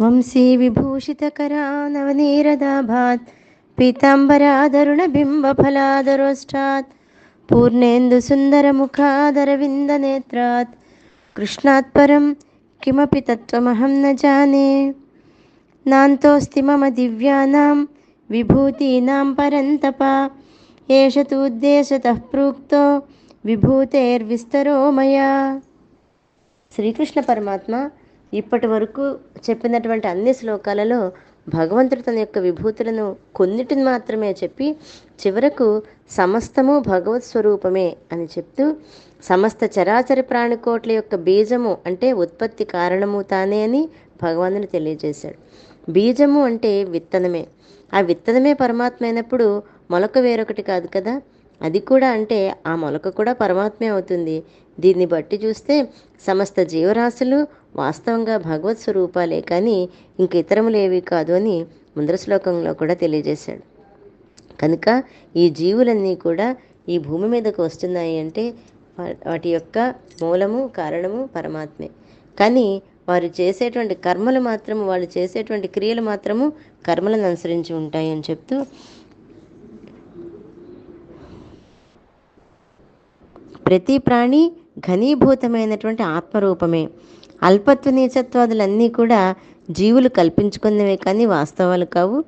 वंशी विभूषितकरा नवनीरदाभात् पीताम्बरादरुणबिम्बफलादरोष्ठात् पूर्णेन्दुसुन्दरमुखादरविन्दनेत्रात् कृष्णात् परं किमपि तत्त्वमहं न जाने। नान्तोऽस्ति मम दिव्यानां विभूतीनां परन्तपा एष तुद्देशतः प्रोक्तो विभूतेर्विस्तरो मया। श्रीकृष्णपरमात्मा ఇప్పటి వరకు చెప్పినటువంటి అన్ని శ్లోకాలలో భగవంతుడు తన యొక్క విభూతులను కొన్నిటిని మాత్రమే చెప్పి చివరకు సమస్తము భగవత్ స్వరూపమే అని చెప్తూ సమస్త చరాచర ప్రాణికోట్ల యొక్క బీజము అంటే ఉత్పత్తి కారణము తానే అని భగవంతుని తెలియజేశాడు. బీజము అంటే విత్తనమే. ఆ విత్తనమే పరమాత్మ అయినప్పుడు మొలక వేరొకటి కాదు కదా? అది కూడా అంటే ఆ మొలక కూడా పరమాత్మే అవుతుంది. దీన్ని బట్టి చూస్తే సమస్త జీవరాశులు వాస్తవంగా భగవత్ స్వరూపాలే కానీ ఇంక ఇతరములేవి కాదు అని ముందర శ్లోకంలో కూడా తెలియజేశాడు. కనుక ఈ జీవులన్నీ కూడా ఈ భూమి మీదకు వస్తున్నాయి అంటే వాటి యొక్క మూలము కారణము పరమాత్మే. కానీ వారు చేసేటువంటి కర్మలు మాత్రము వాళ్ళు చేసేటువంటి క్రియలు మాత్రము కర్మలను అనుసరించి ఉంటాయి అని చెప్తూ ప్రతి ప్రాణి ఘనీభూతమైనటువంటి ఆత్మరూపమే. అల్పత్వ నీచత్వాదులన్నీ కూడా జీవులు కల్పించుకున్నవే కానీ వాస్తవాలు కావు.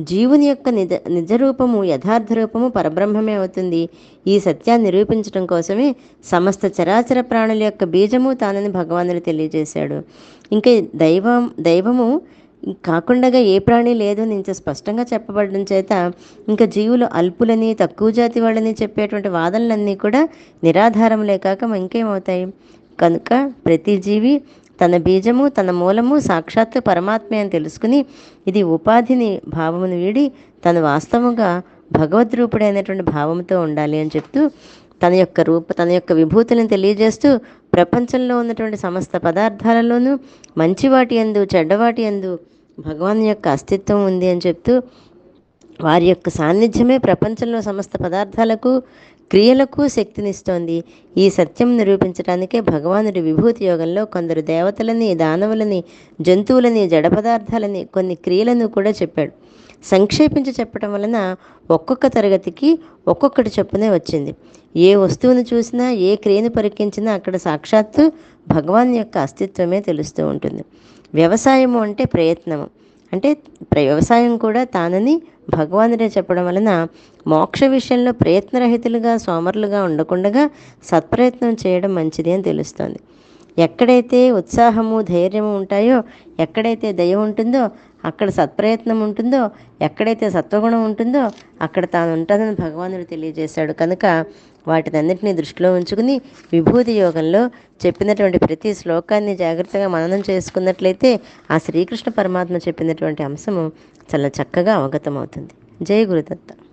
జీవుని యొక్క నిజ నిజరూపము యథార్థ రూపము పరబ్రహ్మమే అవుతుంది. ఈ సత్యాన్ని నిరూపించడం కోసమే సమస్త చరాచర ప్రాణుల యొక్క బీజము తానని భగవానుడు తెలియజేశాడు. ఇంకా దైవం దైవము కాకుండా ఏ ప్రాణి లేదు నుంచి స్పష్టంగా చెప్పబడడం చేత ఇంకా జీవులు అల్పులని తక్కువ జాతి వాళ్ళని చెప్పేటువంటి వాదనలన్నీ కూడా నిరాధారములే కాక ఇంకేమవుతాయి? కనుక ప్రతి జీవి తన బీజము తన మూలము సాక్షాత్తు పరమాత్మే అని తెలుసుకుని ఇది ఉపాధిని భావమును వీడి తను వాస్తవంగా భగవద్రూపుడైనటువంటి భావంతో ఉండాలి అని చెప్తూ తన యొక్క రూప తన యొక్క విభూతులను తెలియజేస్తూ ప్రపంచంలో ఉన్నటువంటి సమస్త పదార్థాలలోనూ మంచివాటి ఎందు చెడ్డవాటి ఎందు భగవాన్ యొక్క అస్తిత్వం ఉంది అని చెప్తూ వారి యొక్క సాన్నిధ్యమే ప్రపంచంలో సమస్త పదార్థాలకు క్రియలకు శక్తినిస్తోంది. ఈ సత్యం నిరూపించడానికే భగవానుడి విభూతి యోగంలో కొందరు దేవతలని దానవులని జంతువులని జడ పదార్థాలని కొన్ని క్రియలను కూడా చెప్పాడు. సంక్షేపించి చెప్పడం వలన ఒక్కొక్క తరగతికి ఒక్కొక్కటి చెప్పునే వచ్చింది. ఏ వస్తువును చూసినా ఏ క్రియను పరికించినా అక్కడ సాక్షాత్తు భగవాన్ యొక్క అస్తిత్వమే తెలుస్తూ ఉంటుంది. వ్యవసాయము అంటే ప్రయత్నము. అంటే వ్యవసాయం కూడా తానని భగవానుడే చెప్పడం వలన మోక్ష విషయంలో ప్రయత్నరహితులుగా సోమరులుగా ఉండకుండా సత్ప్రయత్నం చేయడం మంచిది అని తెలుస్తుంది. ఎక్కడైతే ఉత్సాహము ధైర్యము ఉంటాయో ఎక్కడైతే దయ ఉంటుందో అక్కడ సత్ప్రయత్నం ఉంటుందో ఎక్కడైతే సత్వగుణం ఉంటుందో అక్కడ తాను ఉంటానని భగవానుడు తెలియజేశాడు. కనుక వాటినన్నింటినీ దృష్టిలో ఉంచుకుని విభూతి యోగంలో చెప్పినటువంటి ప్రతి శ్లోకాన్ని జాగ్రత్తగా మననం చేసుకున్నట్లయితే ఆ శ్రీకృష్ణ పరమాత్మ చెప్పినటువంటి అంశము చాలా చక్కగా అవగతమవుతుంది. జై గురుదత్త.